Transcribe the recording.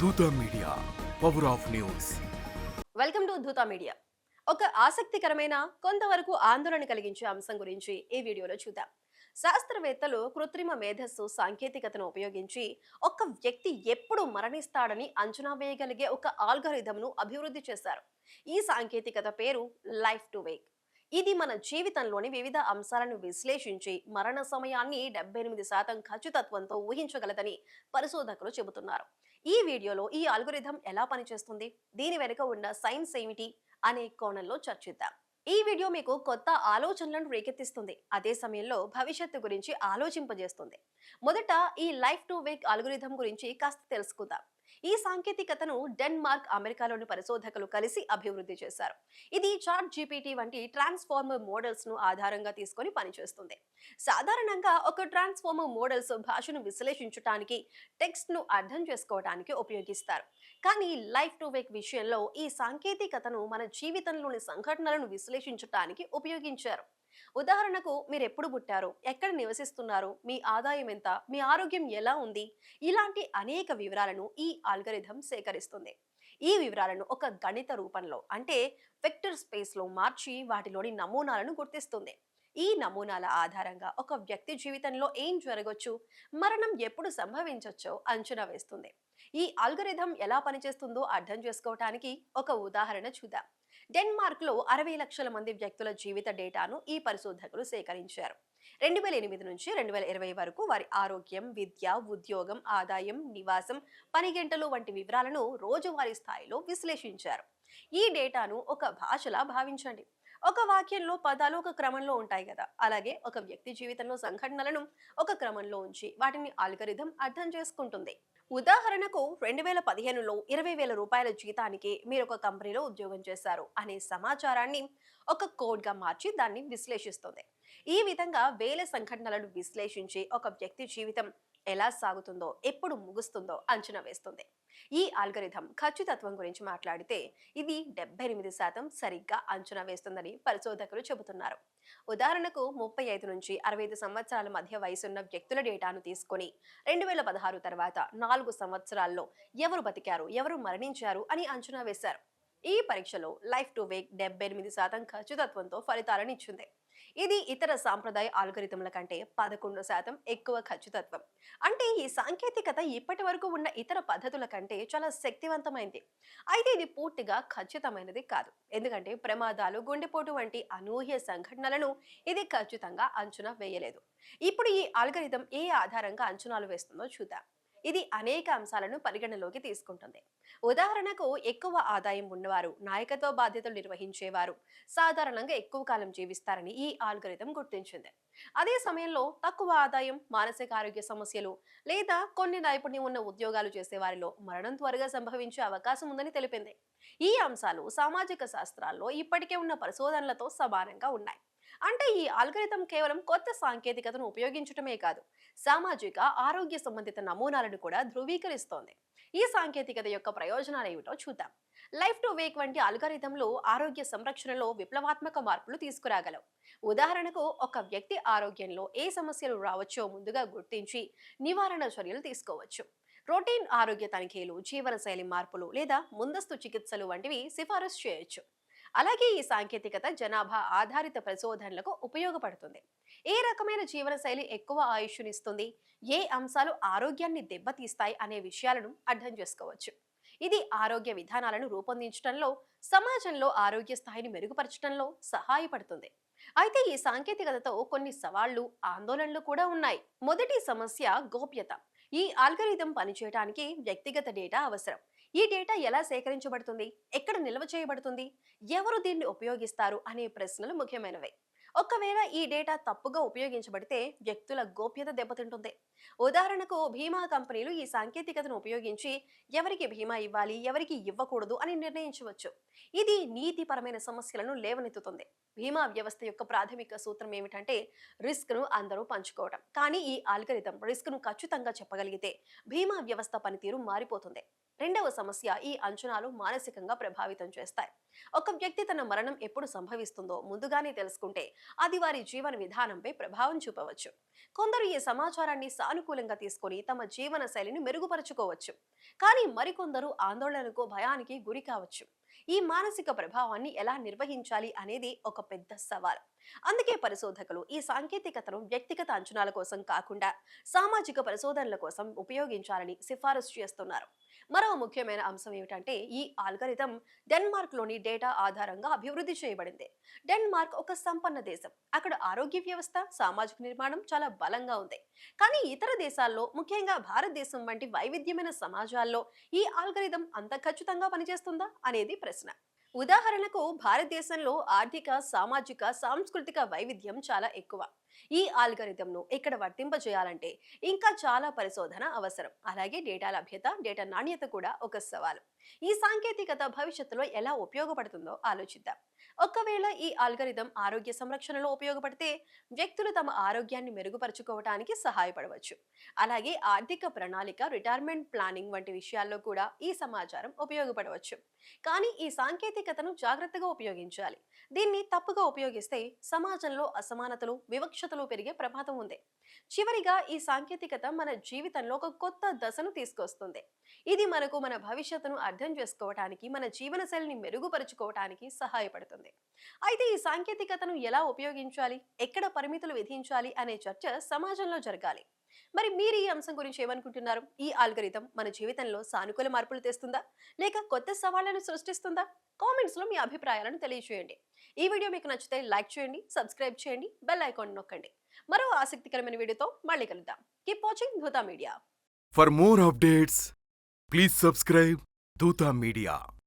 Dhootha media power of news. Welcome to Dhootha media. ఒక ఆసక్తికరమైన కొంతవరకు ఆందోళన కలిగించే అంశం గురించి ఈ వీడియోలో చూద్దాం. శాస్త్రవేత్తలు కృత్రిమ మేధస్సు సాంకేతికతను ఉపయోగించి ఒక వ్యక్తి ఎప్పుడు మరణిస్తాడని అంచనా వేయగలిగే ఒక ఆల్గరిథంను అభివృద్ధి చేశారు. ఈ సాంకేతికత పేరు లైఫ్ టు వేక్ ఇది మన జీవితంలోని వివిధ అంశాలను విశ్లేషించి మరణ సమయాన్ని డెబ్బై ఎనిమిది శాతం ఖచ్చితత్వంతో ఊహించగలదని పరిశోధకులు చెబుతున్నారు. ఈ వీడియోలో ఈ అల్గోరిథం ఎలా పనిచేస్తుంది? దీని వెనుక ఉన్న సైన్స్ ఏమిటి? అనే కోణంలో చర్చిద్దాం. ఈ వీడియో మీకు కొత్త ఆలోచనలను రేకెత్తిస్తుంది. అదే సమయంలో భవిష్యత్తు గురించి ఆలోచింపజేస్తుంది. మొదట ఈ లైఫ్ టు వేక్ అల్గోరిథం గురించి కాస్త తెలుసుకుందాం. ఈ సాంకేతికతను డెన్మార్క్ అమెరికాలోని పరిశోధకులు కలిసి అభివృద్ధి చేశారు. ఇది చాట్ జీపీటీ వంటి ట్రాన్స్ఫార్మర్ మోడల్స్ను ఆధారంగా తీసుకొని పనిచేస్తుంది. సాధారణంగా ఒక ట్రాన్స్ఫార్మర్ మోడల్స్ భాషను విశ్లేషించడానికి టెక్స్ట్ను అర్థం చేసుకోవడానికి ఉపయోగిస్తారు. కానీ లైఫ్ టు వేక్ విషయంలో ఈ సాంకేతికతను మన జీవితంలోని సంఘటనలను విశ్లేషించడానికి ఉపయోగించారు. ఉదాహరణకు మీరు ఎప్పుడు పుట్టారు? ఎక్కడ నివసిస్తున్నారు? మీ ఆదాయం ఎంత? మీ ఆరోగ్యం ఎలా ఉంది? ఇలాంటి అనేక వివరాలను ఈ ఆల్గరిథం సేకరిస్తుంది. ఈ వివరాలను ఒక గణిత రూపంలో అంటే వెక్టర్ స్పేస్లో మార్చి వాటిలోని నమూనాలను గుర్తిస్తుంది. ఈ నమూనాల ఆధారంగా ఒక వ్యక్తి జీవితంలో ఏం జరగవచ్చు మరణం ఎప్పుడు సంభవించవచ్చో అంచనా వేస్తుంది. ఈ ఆల్గరిథం ఎలా పనిచేస్తుందో అర్థం చేసుకోవటానికి ఒక ఉదాహరణ చూద్దాం. డెన్మార్క్లో అరవై లక్షల మంది వ్యక్తుల జీవిత డేటాను ఈ పరిశోధకులు సేకరించారు. రెండు వేల ఎనిమిది నుంచి రెండు వేల ఇరవై వరకు వారి ఆరోగ్యం విద్య ఉద్యోగం ఆదాయం నివాసం పని గంటలు వంటి వివరాలను రోజువారీ స్థాయిలో విశ్లేషించారు. ఈ డేటాను ఒక భాషలా భావించండి. ఒక వాక్యంలో పదాలు ఒక క్రమంలో ఉంటాయి కదా. అలాగే ఒక వ్యక్తి జీవితంలో సంఘటనలను ఒక క్రమంలో ఉంచి వాటిని ఆల్గరిథం అర్థం చేసుకుంటుంది. ఉదాహరణకు రెండు వేల పదిహేనులో ఇరవై వేల రూపాయల జీతానికి మీరు ఒక కంపెనీలో ఉద్యోగం చేశారు అనే సమాచారాన్ని ఒక కోడ్గా మార్చి దాన్ని విశ్లేషిస్తుంది. ఈ విధంగా వేల సంఘటనలను విశ్లేషించి ఒక వ్యక్తి జీవితం ఎలా సాగుతుందో ఎప్పుడు ముగుస్తుందో అంచనా వేస్తుంది. ఈ ఆల్గరిథం ఖచ్చితత్వం గురించి మాట్లాడితే ఇది డెబ్బై ఎనిమిది శాతం సరిగ్గా అంచనా వేస్తుందని పరిశోధకులు చెబుతున్నారు. ఉదాహరణకు ముప్పై ఐదు నుంచి అరవై ఐదు సంవత్సరాల మధ్య వయసున్న వ్యక్తుల డేటాను తీసుకొని రెండు వేల పదహారు తర్వాత నాలుగు సంవత్సరాల్లో ఎవరు బతికారు ఎవరు మరణించారు అని అంచనా వేశారు. ఈ పరీక్షలో లైఫ్ టు వేక్ డెబ్బై ఎనిమిది శాతం ఖచ్చితత్వంతో ఫలితాలను ఇచ్చింది. ఇది ఇతర సాంప్రదాయ ఆల్గరిథంల కంటే పదకొండు శాతం ఎక్కువ ఖచ్చితత్వం. అంటే ఈ సాంకేతికత ఇప్పటి వరకు ఉన్న ఇతర పద్ధతుల కంటే చాలా శక్తివంతమైంది. అయితే ఇది పూర్తిగా ఖచ్చితమైనది కాదు. ఎందుకంటే ప్రమాదాలు గుండెపోటు వంటి అనూహ్య సంఘటనలను ఇది ఖచ్చితంగా అంచనా వేయలేదు. ఇప్పుడు ఈ ఆల్గరిథం ఏ ఆధారంగా అంచనాలు వేస్తుందో చూద్దాం. ఇది అనేక అంశాలను పరిగణలోకి తీసుకుంటుంది. ఉదాహరణకు ఎక్కువ ఆదాయం ఉన్నవారు నాయకత్వ బాధ్యతలు నిర్వహించేవారు సాధారణంగా ఎక్కువ కాలం జీవిస్తారని ఈ ఆల్గరిథం గుర్తించింది. అదే సమయంలో తక్కువ ఆదాయం మానసిక ఆరోగ్య సమస్యలు లేదా కొన్ని నైపుణ్యం ఉన్న ఉద్యోగాలు చేసే వారిలో మరణం త్వరగా సంభవించే అవకాశం ఉందని తెలిపింది. ఈ అంశాలు సామాజిక శాస్త్రాల్లో ఇప్పటికే ఉన్న పరిశోధనలతో సమానంగా ఉన్నాయి. అంటే ఈ అల్గరిథం కేవలం కొత్త సాంకేతికతను ఉపయోగించటమే కాదు సామాజిక ఆరోగ్య సంబంధిత నమూనాలను కూడా ధృవీకరిస్తోంది. ఈ సాంకేతికత యొక్క ప్రయోజనాలు ఏమిటో చూద్దాం. లైఫ్ టు వేక్ వంటి అల్గరిథంలు ఆరోగ్య సంరక్షణలో విప్లవాత్మక మార్పులు తీసుకురాగలవు. ఉదాహరణకు ఒక వ్యక్తి ఆరోగ్యంలో ఏ సమస్యలు రావచ్చో ముందుగా గుర్తించి నివారణ చర్యలు తీసుకోవచ్చు. రొటీన్ ఆరోగ్య తనిఖీలు జీవనశైలి మార్పులు లేదా ముందస్తు చికిత్సలు వంటివి సిఫారసు చేయొచ్చు. అలాగే ఈ సాంకేతికత జనాభా ఆధారిత పరిశోధనలకు ఉపయోగపడుతుంది. ఏ రకమైన జీవనశైలి ఎక్కువ ఆయుష్నిస్తుంది? ఏ అంశాలు ఆరోగ్యాన్ని దెబ్బతీస్తాయి అనే విషయాలను అర్థం చేసుకోవచ్చు. ఇది ఆరోగ్య విధానాలను రూపొందించడంలో సమాజంలో ఆరోగ్య స్థాయిని మెరుగుపరచడంలో సహాయపడుతుంది. అయితే ఈ సాంకేతికతతో కొన్ని సవాళ్ళు ఆందోళనలు కూడా ఉన్నాయి. మొదటి సమస్య గోప్యత. ఈ ఆల్గరిథం పనిచేయడానికి వ్యక్తిగత డేటా అవసరం. ఈ డేటా ఎలా సేకరించబడుతుంది? ఎక్కడ నిల్వ చేయబడుతుంది? ఎవరు దీన్ని ఉపయోగిస్తారు? అనే ప్రశ్నలు ముఖ్యమైనవి. ఒకవేళ ఈ డేటా తప్పుగా ఉపయోగించబడితే వ్యక్తుల గోప్యత దెబ్బతింటుంది. ఉదాహరణకు బీమా కంపెనీలు ఈ సాంకేతికతను ఉపయోగించి ఎవరికి బీమా ఇవ్వాలి ఎవరికి ఇవ్వకూడదు అని నిర్ణయించవచ్చు. ఇది నీతిపరమైన సమస్యలను లేవనెత్తుతుంది. బీమా వ్యవస్థ యొక్క ప్రాథమిక సూత్రం ఏమిటంటే రిస్క్ను అందరూ పంచుకోవడం కానీ ఈ ఆల్గరిథం రిస్క్ను ఖచ్చితంగా చెప్పగలిగితే బీమా వ్యవస్థ పనితీరు మారిపోతుంది. రెండవ సమస్య ఈ అంచనాలు మానసికంగా ప్రభావితం చేస్తాయి. ఒక వ్యక్తి తన మరణం ఎప్పుడు సంభవిస్తుందో ముందుగానే తెలుసుకుంటే అది వారి జీవన విధానంపై ప్రభావం చూపవచ్చు. కొందరు ఈ సమాచారాన్ని సానుకూలంగా తీసుకొని తమ జీవన శైలిని మెరుగుపరుచుకోవచ్చు. కానీ మరికొందరు ఆందోళనకు భయానికి గురి కావచ్చు. ఈ మానసిక ప్రభావాన్ని ఎలా నిర్వహించాలి అనేది ఒక పెద్ద సవాల్. అందుకే పరిశోధకులు ఈ సాంకేతికతను వ్యక్తిగత అంచనాల కోసం కాకుండా సామాజిక పరిశోధనల కోసం ఉపయోగించాలని సిఫారసు చేస్తున్నారు. మరో ముఖ్యమైన అంశం ఏమిటంటే ఈ ఆల్గరిథం డెన్మార్క్లోని డేటా ఆధారంగా అభివృద్ధి చేయబడింది. డెన్మార్క్ ఒక సంపన్న దేశం. అక్కడ ఆరోగ్య వ్యవస్థ సామాజిక నిర్మాణం చాలా బలంగా ఉంది. కానీ ఇతర దేశాల్లో ముఖ్యంగా భారతదేశం వంటి వైవిధ్యమైన సమాజాల్లో ఈ ఆల్గరిథం అంత ఖచ్చితంగా పనిచేస్తుందా అనేది ప్రశ్న. ఉదాహరణకు భారతదేశంలో ఆర్థిక సామాజిక సాంస్కృతిక వైవిధ్యం చాలా ఎక్కువ. ఈ ఆల్గరిథంను ఇక్కడ వర్తింపజేయాలంటే ఇంకా చాలా పరిశోధన అవసరం. అలాగే డేటా లభ్యత డేటా నాణ్యత కూడా ఒక సవాలు. ఈ సాంకేతికత భవిష్యత్తులో ఎలా ఉపయోగపడుతుందో ఆలోచిద్దాం. ఒకవేళ ఈ ఆల్గరిథం ఆరోగ్య సంరక్షణలో ఉపయోగపడితే వ్యక్తులు తమ ఆరోగ్యాన్ని మెరుగుపరుచుకోవటానికి సహాయపడవచ్చు. అలాగే ఆర్థిక ప్రణాళిక రిటైర్మెంట్ ప్లానింగ్ వంటి విషయాల్లో కూడా ఈ సమాచారం ఉపయోగపడవచ్చు. కానీ ఈ సాంకేతికతను జాగ్రత్తగా ఉపయోగించాలి. దీన్ని తప్పుగా ఉపయోగిస్తే సమాజంలో అసమానతలు వివక్ష వివక్షతలు పెరిగే ప్రమాదం ఉంది. చివరిగా ఈ సాంకేతికత మన జీవితంలో ఒక కొత్త దశను తీసుకొస్తుంది. ఇది మనకు మన భవిష్యత్తును అర్థం చేసుకోవటానికి మన జీవనశైలిని మెరుగుపరుచుకోవటానికి సహాయపడుతుంది. అయితే ఈ సాంకేతికతను ఎలా ఉపయోగించాలి? ఎక్కడ పరిమితులు విధించాలి? అనే చర్చ సమాజంలో జరగాలి. మరి మీరు ఈ అంశం గురించి ఏమనుకుంటున్నారు? ఈ ఆల్గరితం మన జీవితంలో సానుకూల మార్పులు తెస్తుందా? లేక కొత్త సవాళ్ళను సృష్టిస్తుందా? కామెంట్స్లో మీ అభిప్రాయాలను తెలియజేయండి ఈ వీడియో మీకు నచ్చితే లైక్ చేయండి సబ్స్క్రైబ్ చేయండి బెల్ ఐకాన్ నొక్కండి. మరో ఆసక్తికరమైన వీడియోతో మళ్ళీ కలుద్దాం. Keep watching Dhootha media. For more updates please subscribe Dhootha media.